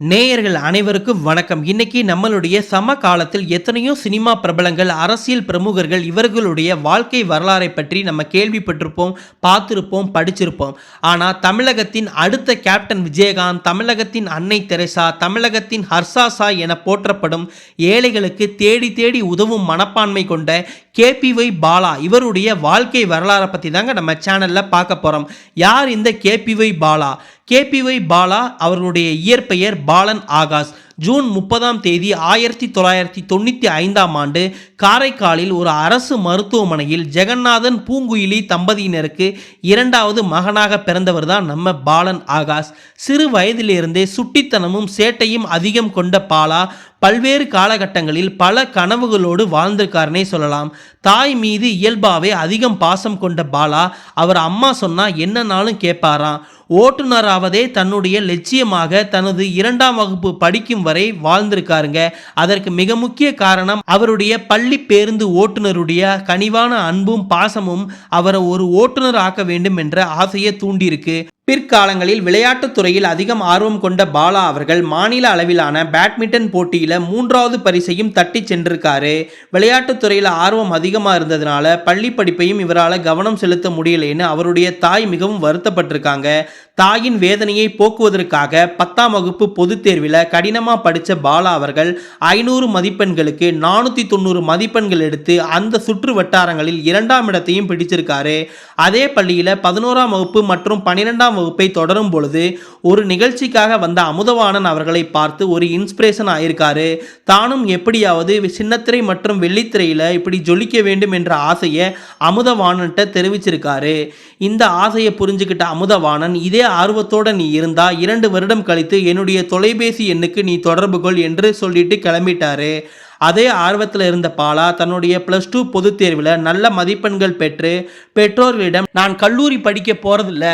நேயர்கள் அனைவருக்கும் வணக்கம். இன்னைக்கு நம்மளுடைய சம காலத்தில் எத்தனையோ சினிமா பிரபலங்கள் அரசியல் பிரமுகர்கள் இவர்களுடைய வாழ்க்கை வரலாறை பற்றி நம்ம கேள்விப்பட்டிருப்போம் பார்த்துருப்போம் படிச்சிருப்போம். ஆனால் தமிழகத்தின் அடுத்த கேப்டன் விஜயகாந்த் தமிழகத்தின் அன்னை தெரசா தமிழகத்தின் ஹர்ஷாசா என போற்றப்படும் ஏழைகளுக்கு தேடி தேடி உதவும் மனப்பான்மை கொண்ட கேபிஒய் பாலா இவருடைய வாழ்க்கை வரலாறை பற்றி தாங்க நம்ம சேனலில் பார்க்க போகிறோம் யார் இந்த கேபிஒய் பாலா? கேபிஒய் பாலா அவர்களுடைய இயற்பெயர் பாலன் ஆகாஷ் ஜூன் முப்பதாம் தேதி ஆயிரத்தி தொள்ளாயிரத்தி தொண்ணூற்றி ஐந்தாம் ஆண்டு காரைக்காலில் ஒரு அரசு மருத்துவமனையில் ஜெகநாதன் பூங்குயிலி தம்பதியினருக்கு இரண்டாவது மகனாக பிறந்தவர் தான் நம்ம பாலன் ஆகாஷ். சிறு வயதிலிருந்தே சுட்டித்தனமும் சேட்டையும் அதிகம் கொண்ட பாலா பல்வேறு காலகட்டங்களில் பல கனவுகளோடு வாழ்ந்திருக்காருனே சொல்லலாம். தாய் மீது இயல்பாவே அதிகம் பாசம் கொண்ட பாலா அவர் அம்மா சொன்னா என்னன்னாலும் கேட்பாராம் ஓட்டுநராவதே தன்னுடைய லட்சியமாக தனது இரண்டாம் வகுப்பு படிக்கும் வரை வாழ்ந்திருக்காருங்க. அதற்கு மிக முக்கிய காரணம் அவருடைய பள்ளி பேருந்து ஓட்டுநருடைய கனிவான அன்பும் பாசமும் அவரை ஒரு ஓட்டுநர் ஆக்க வேண்டும் என்ற ஆசையை தூண்டியிருக்கு. பிற்காலங்களில் விளையாட்டுத் துறையில் அதிகம் ஆர்வம் கொண்ட பாலா அவர்கள் மாநில அளவிலான பேட்மிண்டன் போட்டியில் மூன்றாவது பரிசையும் தட்டி சென்றிருக்காரு. விளையாட்டுத் துறையில் ஆர்வம் அதிகமாக இருந்ததுனால பள்ளி படிப்பையும் இவரால் கவனம் செலுத்த முடியலைன்னு அவருடைய தாய் மிகவும் வருத்தப்பட்டிருக்காங்க. தாயின் வேதனையை போக்குவதற்காக பத்தாம் வகுப்பு பொதுத் தேர்வில் கடினமாக படித்த பாலா அவர்கள் ஐநூறு மதிப்பெண்களுக்கு நானூற்றி தொண்ணூறு மதிப்பெண்கள் எடுத்து அந்த சுற்று வட்டாரங்களில் இரண்டாம் இடத்தையும் பிடிச்சிருக்காரு. அதே பள்ளியில் பதினோராம் வகுப்பு மற்றும் பன்னிரெண்டாம் வகுப்பை தொடரும் பொழுது ஒரு நிகழ்ச்சிக்காக வந்த அமுதவாணன் அவர்களை பார்த்து ஒரு இன்ஸ்பிரேஷன் ஆயிருக்காரு. தானும் எப்படியாவது சின்னத்திரை மற்றும் வெள்ளித்திரையில் இப்படி ஜொலிக்க வேண்டும் என்ற ஆசையை அமுதவாணன்ட்ட தெரிவிச்சிருக்காரு. இந்த ஆசையை புரிஞ்சுக்கிட்ட அமுதவாணன் இதே ஆர்வத்தோட நீ இருந்தா இரண்டு வருடம் கழித்து என்னுடைய தொலைபேசி எண்ணுக்கு நீ தொடர்பு கொள் என்று சொல்லிட்டு கிளம்பிட்டாரு. அதே ஆர்வத்தில் இருந்த பாலா தன்னுடைய ப்ளஸ் டூ பொதுத் தேர்வில் நல்ல மதிப்பெண்கள் பெற்று பெற்றோர்களிடம் நான் கல்லூரி படிக்க போகிறதில்ல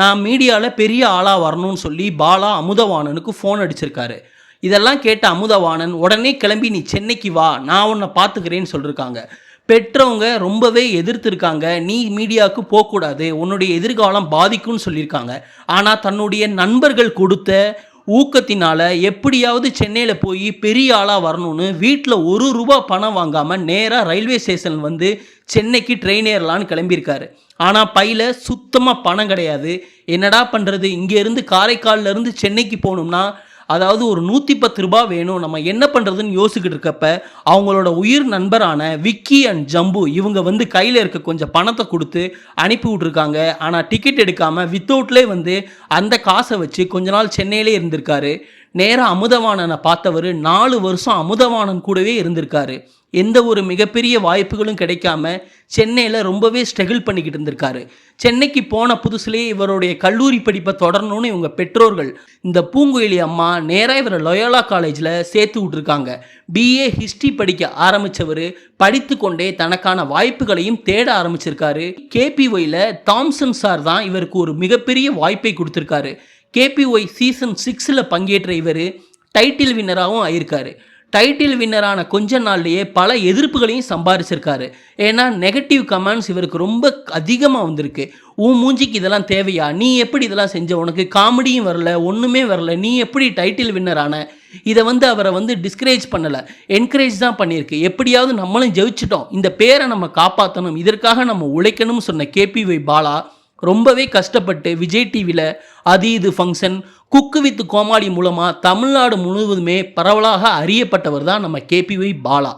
நான் மீடியாவில் பெரிய ஆளாக வரணும்னு சொல்லி பாலா அமுதவாணனுக்கு ஃபோன் அடிச்சிருக்காரு. இதெல்லாம் கேட்ட அமுதவாணன் உடனே கிளம்பி நீ சென்னைக்கு வா நான் உன்னை பார்த்துக்கிறேன்னு சொல்லியிருக்காங்க பெற்றவங்க ரொம்பவே எதிர்த்திருக்காங்க. நீ மீடியாவுக்கு போகக்கூடாது. உன்னுடைய எதிர்காலம் பாதிக்கும்னு சொல்லியிருக்காங்க. ஆனால் தன்னுடைய நண்பர்கள் கொடுத்த ஊக்கத்தினால எப்படியாவது சென்னையில் போய் பெரிய ஆளாக வரணும்னு வீட்டில் ஒரு ரூபா பணம் வாங்காமல் நேராக ரயில்வே ஸ்டேஷன் வந்து சென்னைக்கு ட்ரெயின் ஏறலான்னு கிளம்பியிருக்காரு. ஆனால் பையில் சுத்தமாக பணம் கிடையாது. என்னடா பண்ணுறது இங்கேருந்து காரைக்கால்ல இருந்து சென்னைக்கு போகணும்னா அதாவது ஒரு நூற்றி பத்து ரூபாய் வேணும். நம்ம என்ன பண்ணுறதுன்னு யோசிக்கிட்டு இருக்கப்ப அவங்களோட உயிர் நண்பரான விக்கி அண்ட் ஜம்பு இவங்க வந்து கையில் இருக்க கொஞ்சம் பணத்தை கொடுத்து அனுப்பி விட்ருக்காங்க ஆனால் டிக்கெட் எடுக்காமல் வித்தவுட்லேயே வந்து அந்த காசை வச்சு கொஞ்ச நாள் சென்னையிலே இருந்திருக்காரு. நேராக அமுதவாணனை பார்த்தவர் நாலு வருஷம் அமுதவாணன் கூடவே இருந்திருக்காரு. எந்த ஒரு மிகப்பெரிய வாய்ப்புகளும் கிடைக்காம சென்னையில் ரொம்பவே ஸ்ட்ரகிள் பண்ணிக்கிட்டு இருந்திருக்காரு. சென்னைக்கு போன புதுசுலேயே இவருடைய கல்லூரி படிப்பை தொடரணும்னு இவங்க பெற்றோர்கள் இந்த பூங்குயிலி அம்மா நேராக இவரை லொயோலா காலேஜில் சேர்த்து விட்ருக்காங்க பிஏ ஹிஸ்ட்ரி படிக்க ஆரம்பித்தவர் படித்து கொண்டே தனக்கான வாய்ப்புகளையும் தேட ஆரம்பிச்சிருக்காரு. கேபிஒயில் தாம்சன் சார் தான் இவருக்கு ஒரு மிகப்பெரிய வாய்ப்பை கொடுத்துருக்காரு. கேபிஒய் சீசன் சிக்ஸில் பங்கேற்ற இவர் டைட்டில் வின்னராகவும் ஆயிருக்காரு. டைட்டில் வின்னரான கொஞ்ச நாள்லேயே பல எதிர்ப்புகளையும் சம்பாரிச்சிருக்காரு. ஏன்னா நெகட்டிவ் கமெண்ட்ஸ் இவருக்கு ரொம்ப அதிகமாக வந்திருக்கு. உன் மூஞ்சிக்கு இதெல்லாம் தேவையா? நீ எப்படி இதெல்லாம் செஞ்ச? உனக்கு காமெடியும் வரல ஒன்றுமே வரல. நீ எப்படி டைட்டில் வின்னரான இதை வந்து அவரை வந்து டிஸ்கரேஜ் பண்ணலை. என்கரேஜ் தான் பண்ணியிருக்கு. எப்படியாவது நம்மளும் ஜெயிச்சிட்டோம். இந்த பேரை நம்ம காப்பாற்றணும் இதற்காக நம்ம உழைக்கணும்னு சொன்ன கேபிஒய் பாலா ரொம்பவே கஷ்டப்பட்டு விஜய் டிவியில் அது இது ஃபங்க்ஷன் குக்கு வித் கோமாளி மூலமாக தமிழ்நாடு முழுவதுமே பரவலாக அறியப்பட்டவர் தான் நம்ம கேபிஒய் பாலா.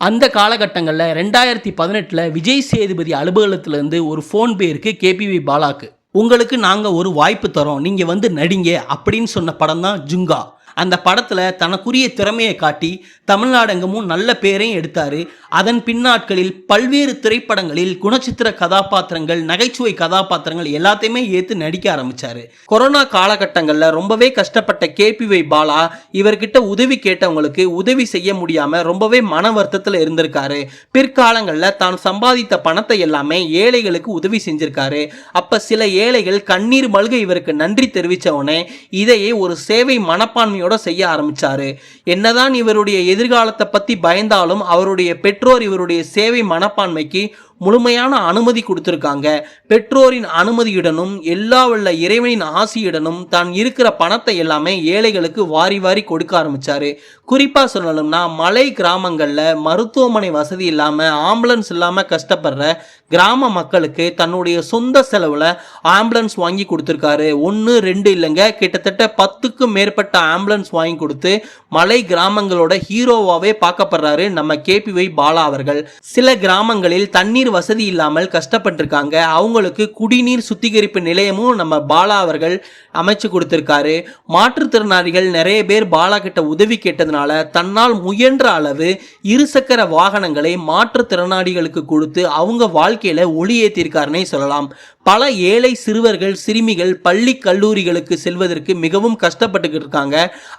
அந்த காலகட்டங்களில் ரெண்டாயிரத்தி பதினெட்டில் விஜய் சேதுபதி அலுவலகத்திலேருந்து ஒரு ஃபோன் பேருக்கு கேபிஒய் பாலாக்கு. உங்களுக்கு நாங்கள் ஒரு வாய்ப்பு தரோம் நீங்கள் வந்து நடிங்க அப்படின்னு சொன்ன படம் தான் ஜுங்கா. அந்த படத்தில் தனக்குரிய திறமையை காட்டி தமிழ்நாடெங்கமும் நல்ல பேரையும் எடுத்தார். அதன் பின்னாட்களில் பல்வேறு திரைப்படங்களில் குணச்சித்திர கதாபாத்திரங்கள் நகைச்சுவை கதாபாத்திரங்கள் எல்லாத்தையுமே ஏற்று நடிக்க ஆரம்பித்தார் கொரோனா காலகட்டங்களில் ரொம்பவே கஷ்டப்பட்ட கேபிஒய் பாலா இவர்கிட்ட உதவி கேட்டவங்களுக்கு உதவி செய்ய முடியாமல் ரொம்பவே மன வருத்தத்தில் இருந்திருக்காரு. பிற்காலங்களில் தான் சம்பாதித்த பணத்தை எல்லாமே ஏழைகளுக்கு உதவி செஞ்சிருக்காரு. அப்போ சில ஏழைகள் கண்ணீர் மல்க இவருக்கு நன்றி தெரிவித்த உடனே இதையே ஒரு சேவை மனப்பான்மையோட செய்ய ஆரம்பிச்சாரு. என்னதான் இவருடைய எதிர்காலத்தை பற்றி பயந்தாலும் அவருடைய பெற்றோர் இவருடைய சேவை மனப்பான்மைக்கு முழுமையான அனுமதி கொடுத்துருக்காங்க. பெற்றோரின் அனுமதியுடனும் எல்லா உள்ள இறைவனின் ஆசியுடனும் தான் இருக்கிற பணத்தை எல்லாமே ஏழைகளுக்கு வாரி வாரி கொடுக்க ஆரம்பிச்சாரு. குறிப்பாக சொல்லணும்னா மலை கிராமங்களில் மருத்துவமனை வசதி இல்லாமல் ஆம்புலன்ஸ் இல்லாமல் கஷ்டப்படுற கிராம மக்களுக்கு தன்னுடைய சொந்த செலவில் ஆம்புலன்ஸ் வாங்கி கொடுத்துருக்காரு. ஒன்று ரெண்டு இல்லைங்க கிட்டத்தட்ட பத்துக்கும் மேற்பட்ட ஆம்புலன்ஸ் வாங்கி கொடுத்து மலை கிராமங்களோட ஹீரோவாவே பார்க்கப்படுறாரு நம்ம கேபிஒய் பாலா அவர்கள். சில கிராமங்களில் தண்ணீர் வசதி இல்லாமல் கஷ்டப்பட்டிருக்காங்க. அவங்களுக்கு குடிநீர் சுத்திகரிப்பு நிலையமும் நம்ம பாலா அவர்கள் அமைச்சு கொடுத்திருக்காரு. மாற்றுத்திறனாளிகள் நிறைய பேர் பாலா கிட்ட உதவி கேட்டதுனால தன்னால் முயன்ற அளவு இருசக்கர வாகனங்களை மாற்றுத்திறனாளிகளுக்கு கொடுத்து அவங்க வாழ்க்கையில ஒளி ஏற்றிருக்காருன்னே சொல்லலாம். பல ஏழை சிறுவர்கள் சிறுமிகள் பள்ளி கல்லூரிகளுக்கு செல்வதற்கு மிகவும் கஷ்டப்பட்டுக்கிட்டு இருக்காங்க.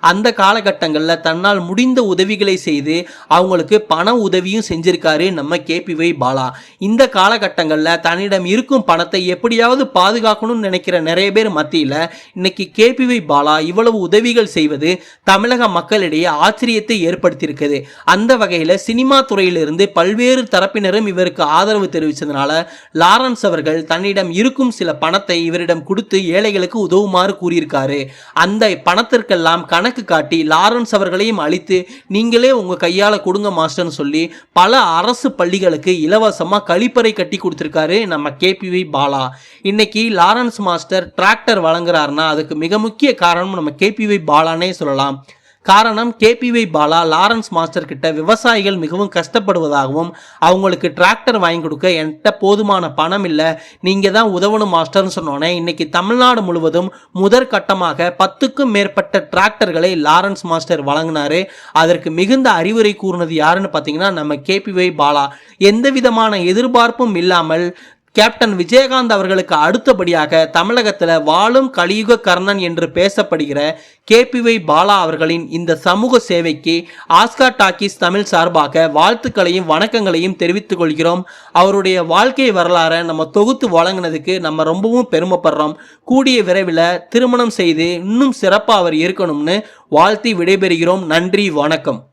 அந்த காலகட்டங்களில் தன்னால் முடிந்த உதவிகளை செய்து அவங்களுக்கு பண உதவியும் செஞ்சிருக்காரு நம்ம கேபிவை பாலா. இந்த காலகட்டங்களில் தன்னிடம் இருக்கும் பணத்தை எப்படியாவது பாதுகாக்கணும்னு நினைக்கிற நிறைய பேர் மத்தியில் இன்னைக்கு கேபிவை பாலா இவ்வளவு உதவிகள் செய்வது தமிழக மக்களிடையே ஆச்சரியத்தை ஏற்படுத்தியிருக்குது. அந்த வகையில் சினிமா துறையிலிருந்து பல்வேறு தரப்பினரும் இவருக்கு ஆதரவு தெரிவித்ததுனால லாரன்ஸ் அவர்கள் தன்னிடம் இருக்கும் சில பணத்தை இவரிடம் கொடுத்து ஏழைகளுக்கு உதவுமாறு கூறியிருக்காரு. அந்த பணத்திற்கெல்லாம் கணக்கு காட்டி லாரன்ஸ் அவர்களையும் அழித்து நீங்களே உங்க கையால கொடுங்க மாஸ்டர்னு சொல்லி பல அரசு பள்ளிகளுக்கு இலவசமாக கழிப்பறை கட்டி கொடுத்துருக்காரு நம்ம கேபிவி பாலா. இன்னைக்கு லாரன்ஸ் மாஸ்டர் டிராக்டர் வழங்குறாருன்னா அதுக்கு மிக முக்கிய காரணம் நம்ம கேபிவி பாலானே சொல்லலாம். காரணம் கேபிவை பாலா லாரன்ஸ் மாஸ்டர் கிட்ட விவசாயிகள் மிகவும் கஷ்டப்படுவதாகவும் அவங்களுக்கு டிராக்டர் வாங்கி கொடுக்க என்கிட்ட போதுமான பணம் இல்லை நீங்கள் தான் உதவணும் மாஸ்டர்னு சொன்னோன்னே இன்னைக்கு தமிழ்நாடு முழுவதும் முதற்கட்டமாக பத்துக்கும் மேற்பட்ட டிராக்டர்களை லாரன்ஸ் மாஸ்டர் வழங்கினார். அதற்கு மிகுந்த அறிவுரை கூறினது யாருன்னு பார்த்தீங்கன்னா நம்ம கேபிவை பாலா. எந்த விதமான எதிர்பார்ப்பும் இல்லாமல் கேப்டன் விஜயகாந்த் அவர்களுக்கு அடுத்தபடியாக தமிழகத்தில் வாழும் கலியுக கர்ணன் என்று பேசப்படுகிற கேபிவை பாலா அவர்களின் இந்த சமூக சேவைக்கு ஆஸ்கா டாக்கீஸ் தமிழ் சார்பாக வாழ்த்துக்களையும் வணக்கங்களையும் தெரிவித்துக் கொள்கிறோம். அவருடைய வாழ்க்கை வரலாறை நம்ம தொகுத்து வழங்கினதுக்கு நம்ம ரொம்பவும் பெருமைப்படுறோம். கூடிய விரைவில் திருமணம் செய்து இன்னும் சிறப்பாக அவர் இருக்கணும்னு வாழ்த்தி விடைபெறுகிறோம். நன்றி வணக்கம்.